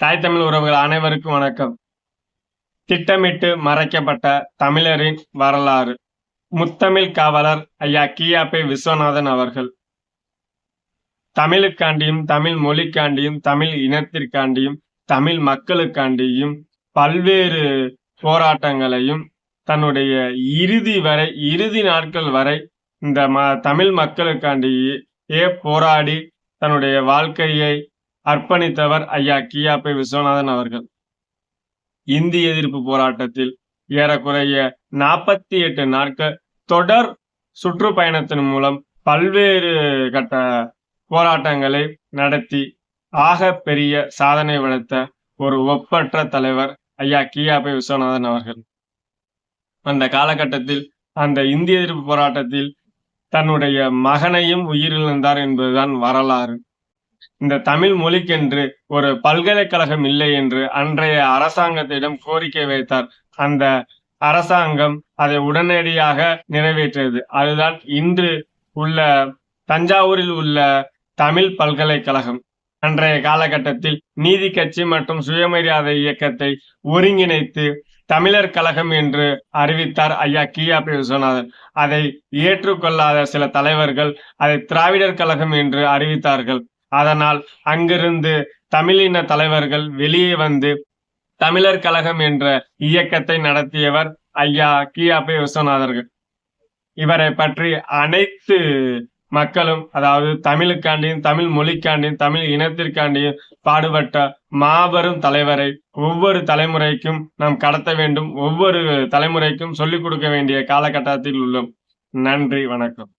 தாய் தமிழ் உறவுகள் அனைவருக்கும் வணக்கம். திட்டமிட்டு மறைக்கப்பட்ட தமிழரின் வரலாறு. முத்தமிழ் காவலர் ஐயா கியாபே விஸ்வநாதன் அவர்கள். தமிழுக்காண்டியும் தமிழ் மொழிக்காண்டியும் தமிழ் இனத்திற்காண்டியும் தமிழ் மக்களுக்காண்டியும் பல்வேறு போராட்டங்களையும் தன்னுடைய இறுதி வரை இறுதி நாட்கள் வரை இந்த ம தமிழ் மக்களுக்காண்டியே போராடி தன்னுடைய வாழ்க்கையை அர்ப்பணித்தவர் ஐயா கியாப்பை விஸ்வநாதன் அவர்கள். இந்தி எதிர்ப்பு போராட்டத்தில் ஏறக்குறைய நாற்பத்தி எட்டு நாட்கள் தொடர் சுற்றுப்பயணத்தின் மூலம் பல்வேறு கட்ட போராட்டங்களை நடத்தி ஆக பெரிய சாதனை வளர்த்த ஒரு ஒப்பற்ற தலைவர் ஐயா கியாப்பை விஸ்வநாதன் அவர்கள். அந்த காலகட்டத்தில் அந்த இந்திய எதிர்ப்பு போராட்டத்தில் தன்னுடைய மகனையும் உயிரிழந்தார் என்பதுதான் வரலாறு. இந்த தமிழ் மொழிக்கென்று ஒரு பல்கலைக்கழகம் இல்லை என்று அன்றைய அரசாங்கத்திடம் கோரிக்கை வைத்தார். அந்த அரசாங்கம் அதை உடனடியாக நிறைவேற்றியது. அதுதான் இன்று உள்ள தஞ்சாவூரில் உள்ள தமிழ் பல்கலைக்கழகம். அன்றைய காலகட்டத்தில் நீதி கட்சி மற்றும் சுயமரியாதை இயக்கத்தை ஒருங்கிணைத்து தமிழர் கழகம் என்று அறிவித்தார் ஐயா கியாபி விஸ்வநாதன் அதை ஏற்றுக்கொள்ளாத சில தலைவர்கள் அதை திராவிடர் கழகம் என்று அறிவித்தார்கள். அதனால் அங்கிருந்து தமிழின தலைவர்கள் வெளியே வந்து தமிழர் கழகம் என்ற இயக்கத்தை நடத்தியவர் ஐயா கியாபி விஸ்வநாதர்கள். இவரை பற்றி அனைத்து மக்களும் அதாவது தமிழுக்காண்டியும் தமிழ் மொழிக்காண்டியும் தமிழ் இனத்திற்காண்டியும் பாடுபட்ட மாபெரும் தலைவரை ஒவ்வொரு தலைமுறைக்கும் நாம் கடத்த வேண்டும். ஒவ்வொரு தலைமுறைக்கும் சொல்லிக் கொடுக்க வேண்டிய காலகட்டத்தில் உள்ளோம். நன்றி வணக்கம்.